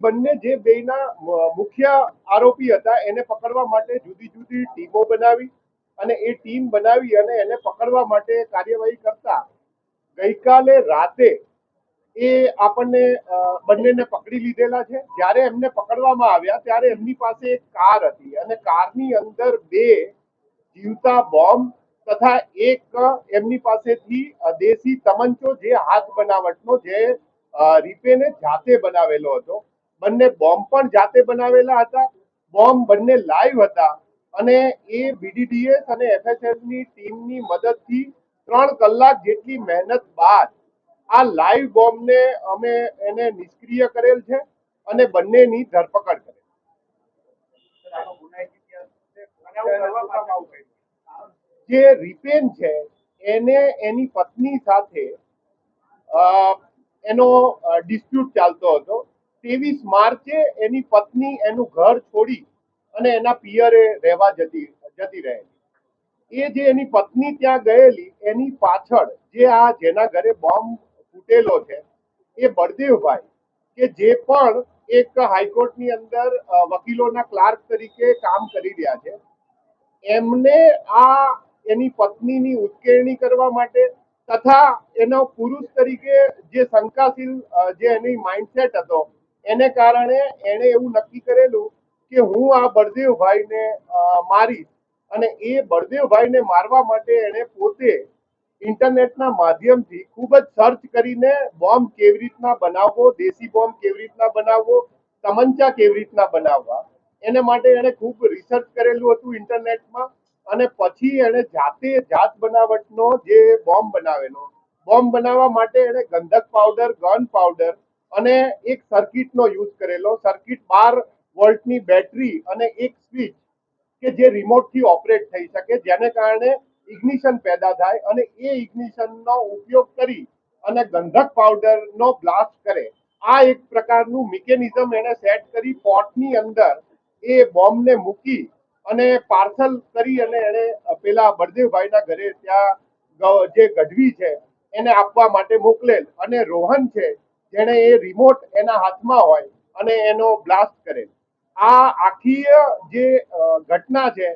બંને જે બેના મુખ્ય આરોપી હતા, એને પકડવા માટે જુદી જુદી ટીમો બનાવી અને એ ટીમ બનાવી અને એને પકડવા માટે કાર્યવાહી કરતા ગઈકાલે રાતે એ આપણને બંનેને પકડી લીધેલા છે. જ્યારે એમને પકડવામાં આવ્યા, ત્યારે એમની પાસે એક કાર હતી અને કારની અંદર બે જીવતા બોમ્બ તથા એક એમની પાસેથી દેશી તમંચો જે હાથ બનાવટનો જે રીપેને જાતે બનાવેલો હતો. બંને બોમ્બ પણ જાતે બનાવેલા હતા. બોમ્બ બંને લાઈવ હતા અને એ બીડીડીએસ અને એફએસએસની ટીમની મદદથી ત્રણ કલાક જેટલી મહેનત બાદ આ લાઈવ બોમ્બને અમે એને નિષ્ક્રિય કરેલ છે અને બંનેની ધરપકડ કરેલ જે રિપેન છે એને એની પત્ની સાથે એનો ડિસ્પ્યુટ ચાલતો હતો. ત્રેવીસ માર્ચે એની પત્ની એનું ઘર છોડી અને એના પિયરે રહેવા જતી જતી રહેલી. એ જે એની પત્ની ત્યાં ગયેલી, એની પાછળ જે આ જેના ઘરે બોમ્બ ફૂટેલો છે, એ બળદેવભાઈ, કે જે પણ એક હાઈકોર્ટની અંદર વકીલોના ક્લાર્ક તરીકે કામ કરી રહ્યા છે, એમને આ એની પત્નીની ઉશ્કેરણી કરવા માટે તથા એનો પુરુષ તરીકે જે શંકાશીલ જે એની માઇન્ડસેટ હતો એને કારણે એણે એવું નક્કી કરેલું કે હું આ બળદેવભાઈને મારી અને એ બળદેવભાઈને મારવા માટે એણે પોતે ઇન્ટરનેટના માધ્યમથી ખૂબ જ સર્ચ કરીને બોમ્બ કેવી રીતના બનાવવો, દેશી બોમ્બ કેવી રીતના બનાવવો, તમંચા કેવી રીતના બનાવવા, એને માટે એણે ખૂબ રિસર્ચ કરેલું હતું ઇન્ટરનેટમાં અને પછી એણે જાતે જાત બનાવટનો જે બોમ્બ બનાવેલો, બોમ્બ બનાવવા માટે એણે ગંધક પાવડર, ગન પાવડર અને એક સર્કિટનો યુઝ કરેલો. સર્કિટ બાર વોલ્ટની બેટરી અને એક સ્વિચ કે જે રિમોટથી ઓપરેટ થઈ શકે, જેને કારણે ઇગ્નિશન પેદા થાય અને એ ઇગ્નિશનનો ઉપયોગ કરી અને ગંધક પાવડરનો બ્લાસ્ટ કરે. આ એક પ્રકારનું મિકેનિઝમ એને સેટ કરી પોટની અંદર. એ બોમ્બને મૂકી અને પાર્સલ કરી અને એને પેલા બળદેવભાઈના ઘરે ત્યાં જે ગઢવી છે, એને આપવા માટે મોકલેલ. અને રોહન છે જેણે એ રિમોટ એના હાથમાં હોય અને એનો બ્લાસ્ટ કરે. આ આખી જે ઘટના છે,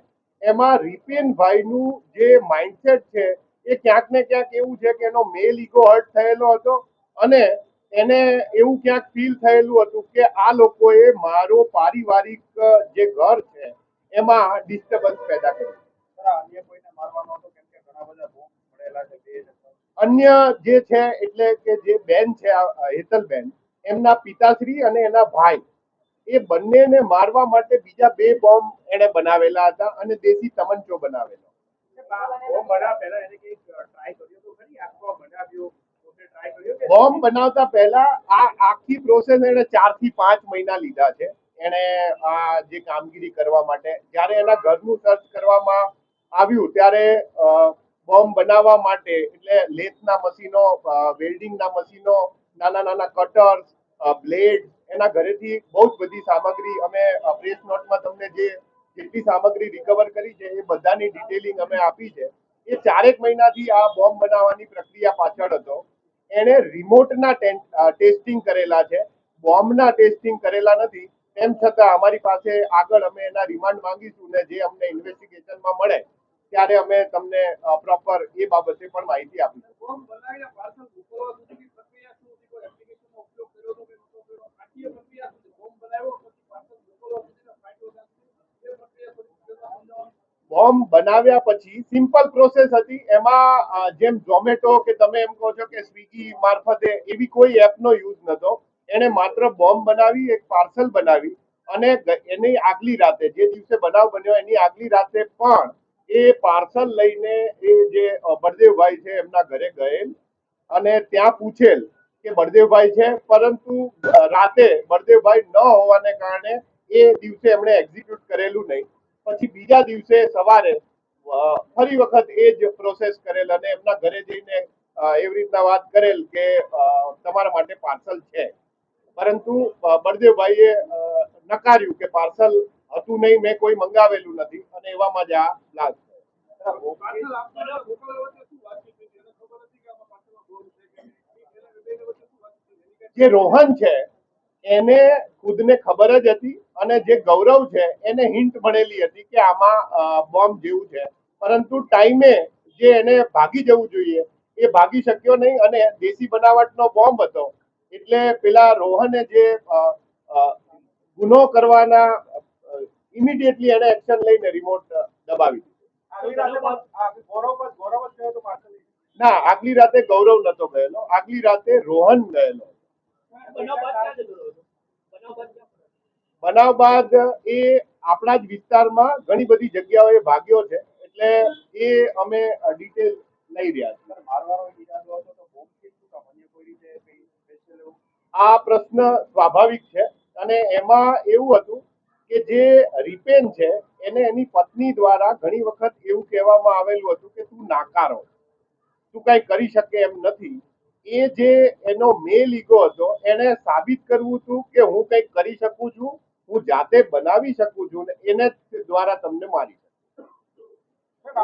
એમાં રિપિનભાઈનું જે માઇન્ડસેટ છે, એ ક્યાંક ને ક્યાંક એવું છે કે એનો મેલ ઇગો હર્ટ થયેલો હતો અને એને એવું ક્યાંક ફીલ થયેલું હતું કે આ લોકોએ મારો પારિવારિક જે ઘર છે, એમાં ડિસ્ટર્બન્સ પેદા કર્યું અન્ય જે છે એટલે કે જે બેન છે હેતલબેન એમના પિતાશ્રી અને એના ભાઈ એ બંનેને મારવા માટે બીજા બે બોમ્બ એને બનાવેલા હતા અને દેશી તમંચો બનાવેલો. બોમ્બ બનાવતા પહેલા આ આખી પ્રોસેસ એને ચારથી પાંચ મહિના લીધા છે. એને આ જે કામગીરી કરવા માટે જ્યારે એના ઘરનું સર્ચ કરવામાં આવ્યું ત્યારે બોમ્બ બનાવવા માટે, એટલે લેથના મશીનો વેલ્ડિંગના મશીનો, નાના નાના કટર્સ બ્લેડ, એના ઘરેથી બહુ જ બધી સામગ્રી અમે પ્રેસ નોટમાં તમને જે જેટલી સામગ્રી રિકવર કરી છે, એ બધાની ડિટેલિંગ અમે આપી છે. એ ચારેક મહિનાથી આ બોમ્બ બનાવવાની પ્રક્રિયા પાછળ હતો. એણે રિમોટના ટેસ્ટિંગ કરેલા છે. બોમ્બના ટેસ્ટિંગ કરેલા નથી. તેમ છતાં અમારી પાસે આગળ અમે એના રિમાન્ડ માંગીશું ને જે અમને ઇન્વેસ્ટિગેશનમાં મળે ત્યારે અમે તમને પ્રોપર એ બાબતે પણ માહિતી આપીશું બોમ્બ બનાવ્યા પછી સિમ્પલ પ્રોસેસ હતી. એમાં જેમ ઝોમેટો કે તમે એમ કહો છો કે સ્વિગી મારફતે એવી કોઈ એપનો યુઝ નતો એને માત્ર બોમ્બ બનાવી એક પાર્સલ બનાવી અને એની આગલી રાતે જે દિવસે બનાવ બન્યો એની આગલી રાતે પણ એ પાર્સલ લઈને એ જે બળદેવભાઈ છે એમના ઘરે ગયેલ અને ત્યાં પૂછેલ કે બળદેવભાઈ છે, પરંતુ રાતે બળદેવભાઈ ન હોવાને કારણે એ દિવસે એમણે એક્ઝિક્યુટ કરેલું નહીં. પછી બીજા દિવસે સવારે ફરી વખત એ જ પ્રોસેસ કરેલ અને એમના ઘરે જઈને એવી રીતના વાત કરેલ કે તમારા માટે પાર્સલ છે. પરંતુ બળદેવભાઈએ નકાર્યું કે પાર્સલ હતું નહીં, મેં કોઈ મંગાવેલું નથી. એવામાં જ આ જે રોહન છે એને ખુદને ખબર જ હતી અને જે ગૌરવ છે એને હિન્ટ મળેલી હતી કે આમાં બોમ્બ જેવું છે. પરંતુ ટાઈમે જે એને ભાગી જવું જોઈએ એ ભાગી શક્યો નહીં અને દેશી બનાવટનો બોમ્બ હતો. એટલે પેલા રોહને જે ગુનો કરવાના ઇમિડિયેટલી એને એક્શન લઈને રિમોટ દબાવી દીધો. ના આગલી રાતે ગૌરવ નતો ગયેલો. આગલી રાતે રોહન ગયેલો. બનાવ બાદ એ આપણા જ વિસ્તારમાં ઘણી બધી જગ્યાઓએ ભાગ્યો છે. એટલે એ અમે ડિટેલ લઈ રહ્યા છીએ. આ પ્રશ્ન સ્વાભાવિક છે. અને એમાં એવું હતું કે જે રિપેન છે, એને એની પત્ની દ્વારા ઘણી વખત એવું કહેવામાં આવેલું હતું કે તું નાકારો તું કઈ કરી શકે એમ નથી. એ જે એનો મેલ ઈગો હતો, એને સાબિત કરવું હતું કે હું કંઈક કરી શકું છું, હું જાતે બનાવી શકું છું ને એને દ્વારા તમને મારી શકું.